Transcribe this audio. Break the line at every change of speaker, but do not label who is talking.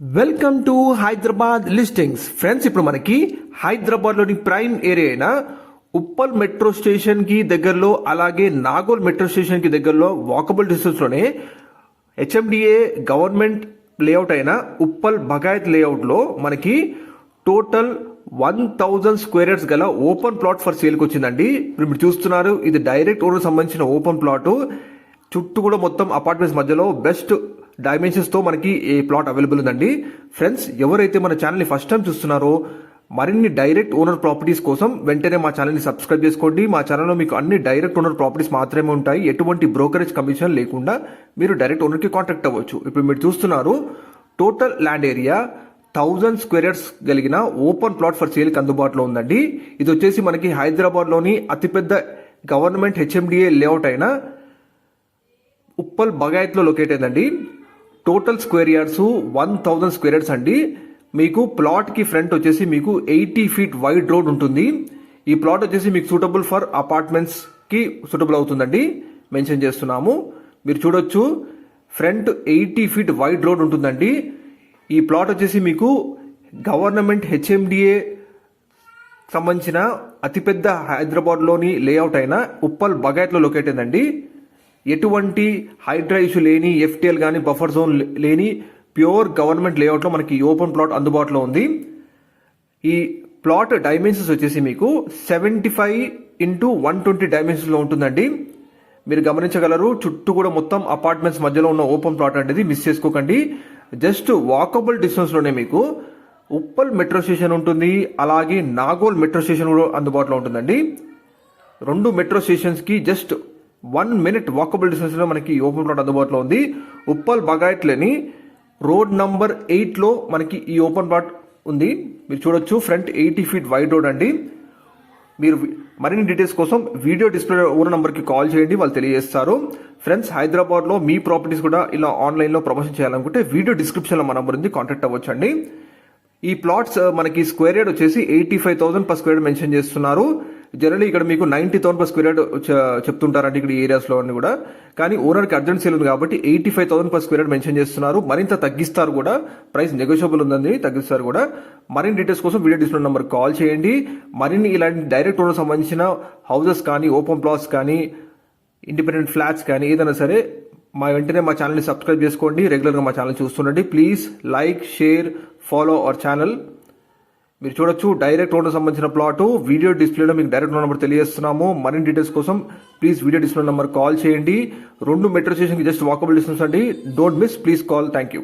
Welcome to Hyderabad listings friends ఇప్పుడు మనకి హైదరాబాద్లోని ప్రైమ్ ఏరియా అయిన ఉప్పల్ మెట్రో స్టేషన్కి దగ్గరలో అలాగే నాగోల్ మెట్రో స్టేషన్కి దగ్గరలో వాకబుల్ డిస్టెన్స్లోనే హెచ్ఎండిఏ గవర్నమెంట్ లేఅవుట్ అయిన ఉప్పల్ బగాయత్ లేఅవుట్లో మనకి total one thousand square yards గల ఓపెన్ ప్లాట్ ఫర్ సేల్కి వచ్చిందండి. ఇప్పుడు మీరు చూస్తున్నారు ఇది డైరెక్ట్ ఓనర్ సంబంధించిన ఓపెన్ ప్లాట్. చుట్టూ కూడా మొత్తం అపార్ట్మెంట్స్ మధ్యలో బెస్ట్ డైమెన్షన్స్తో మనకి ఈ ప్లాట్ అవైలబుల్ ఉందండి. ఫ్రెండ్స్ ఎవరైతే మన ఛానల్ని ఫస్ట్ టైం చూస్తున్నారో మరిన్ని డైరెక్ట్ ఓనర్ ప్రాపర్టీస్ కోసం వెంటనే మా ఛానల్ని సబ్స్క్రైబ్ చేసుకోండి. మా ఛానల్లో మీకు అన్ని డైరెక్ట్ ఓనర్ ప్రాపర్టీస్ మాత్రమే ఉంటాయి. ఎటువంటి బ్రోకరేజ్ కమిషన్ లేకుండా మీరు డైరెక్ట్ ఓనర్కి కాంటాక్ట్ అవ్వచ్చు. ఇప్పుడు మీరు చూస్తున్నారు total land area thousand square yards కలిగిన ఓపెన్ ప్లాట్ ఫర్ సేల్కి అందుబాటులో ఉందండి. ఇది వచ్చేసి మనకి హైదరాబాద్లోని అతిపెద్ద గవర్నమెంట్ హెచ్ఎండిఏ లేఅవుట్ అయిన ఉప్పల్ బగాయత్లో లొకేట్ అయిందండి total square yards one thousand square yards అండి. మీకు ప్లాట్కి ఫ్రంట్ వచ్చేసి మీకు ఎయిటీ ఫీట్ వైడ్ రోడ్ ఉంటుంది. ఈ ప్లాట్ వచ్చేసి మీకు సూటబుల్ ఫర్ అపార్ట్మెంట్స్కి సూటబుల్ అవుతుందండి. మెన్షన్ చేస్తున్నాము. మీరు చూడొచ్చు front eighty feet wide road ఉంటుందండి. ఈ ప్లాట్ వచ్చేసి మీకు గవర్నమెంట్ హెచ్ఎండిఏ సంబంధించిన అతిపెద్ద హైదరాబాద్లోని లేఅవుట్ అయిన ఉప్పల్ బగాయత్లో లొకేట్ అయిందండి ఎటువంటి హైడ్రా లేని ఎఫ్టీఎల్ కానీ బఫర్ జోన్ లేని ప్యూర్ గవర్నమెంట్ లేఅవుట్లో మనకి ఓపెన్ ప్లాట్ అందుబాటులో ఉంది. ఈ ప్లాట్ డైమెన్షన్స్ వచ్చేసి మీకు seventy five into one twenty డైమెన్షన్స్లో ఉంటుందండి. మీరు గమనించగలరు చుట్టూ కూడా మొత్తం అపార్ట్మెంట్స్ మధ్యలో ఉన్న ఓపెన్ ప్లాట్ అనేది మిస్ చేసుకోకండి. జస్ట్ వాకబుల్ డిస్టెన్స్లోనే మీకు ఉప్పల్ మెట్రో స్టేషన్ ఉంటుంది అలాగే నాగోల్ మెట్రో స్టేషన్ కూడా అందుబాటులో ఉంటుందండి. రెండు మెట్రో స్టేషన్స్కి జస్ట్ వన్ మినిట్ వాకబుల్ డిస్టెన్స్లో మనకి ఈ ఓపెన్ ప్లాట్ అందుబాటులో ఉంది. ఉప్పల్ బగాయట్లని రోడ్ నంబర్ ఎయిట్లో మనకి ఈ ఓపెన్ ప్లాట్ ఉంది. మీరు చూడొచ్చు front eighty feet wide road అండి. మీరు మరిన్ని డీటెయిల్స్ కోసం వీడియో డిస్ప్లే ఓనర్ నెంబర్కి కాల్ చేయండి వాళ్ళు తెలియజేస్తారు. ఫ్రెండ్స్ హైదరాబాద్లో మీ ప్రాపర్టీస్ కూడా ఇలా ఆన్లైన్లో ప్రమోషన్ చేయాలనుకుంటే వీడియో డిస్క్రిప్షన్లో మా నెంబర్ ఉంది కాంటాక్ట్ అవ్వచ్చు అండి ఈ ప్లాట్స్ మనకి స్క్వేర్ యార్డ్ వచ్చేసి eighty five thousand per square mention చేస్తున్నారు. జనరల్లీ ఇక్కడ మీకు ninety thousand per square yard చెప్తుంటారంటే ఇక్కడ ఈ ఏరియాస్లో అన్ని కూడా. కానీ ఓనర్కి అర్జెంట్ సేల్ ఉంది కాబట్టి eighty five thousand per square yard mention చేస్తున్నారు. మరింత తగ్గిస్తారు కూడా. ప్రైస్ నెగోషియబుల్ ఉందని తగ్గిస్తారు కూడా. మరిన్ని డీటెయిల్స్ కోసం వీడియో డిస్ప్లే నెంబర్ కాల్ చేయండి. మరిన్ని ఇలాంటి డైరెక్ట్ ఓనర్ సంబంధించిన హౌసెస్ కానీ ఓపెన్ ప్లాట్స్ కానీ ఇండిపెండెంట్ ఫ్లాట్స్ కానీ ఏదైనా సరే మా వెంటనే మా ఛానల్ని సబ్స్క్రైబ్ చేసుకోండి. రెగ్యులర్గా మా channel చూస్తుండండి. Please like share follow our channel మీరు చూడొచ్చు డైరెక్ట్ ఓనర్ సంబంధించిన ప్లాట్. వీడియో డిస్ప్లేలో మీకు డైరెక్ట్ ఓనర్ నెంబర్ తెలియజేస్తున్నాము. మరిన్ని డీటెయిల్స్ కోసం please video display number call చేయండి. రెండు మెట్రో స్టేషన్కి జస్ట్ వాకబుల్ డిస్టెన్స్ అండి. Don't miss please call thank you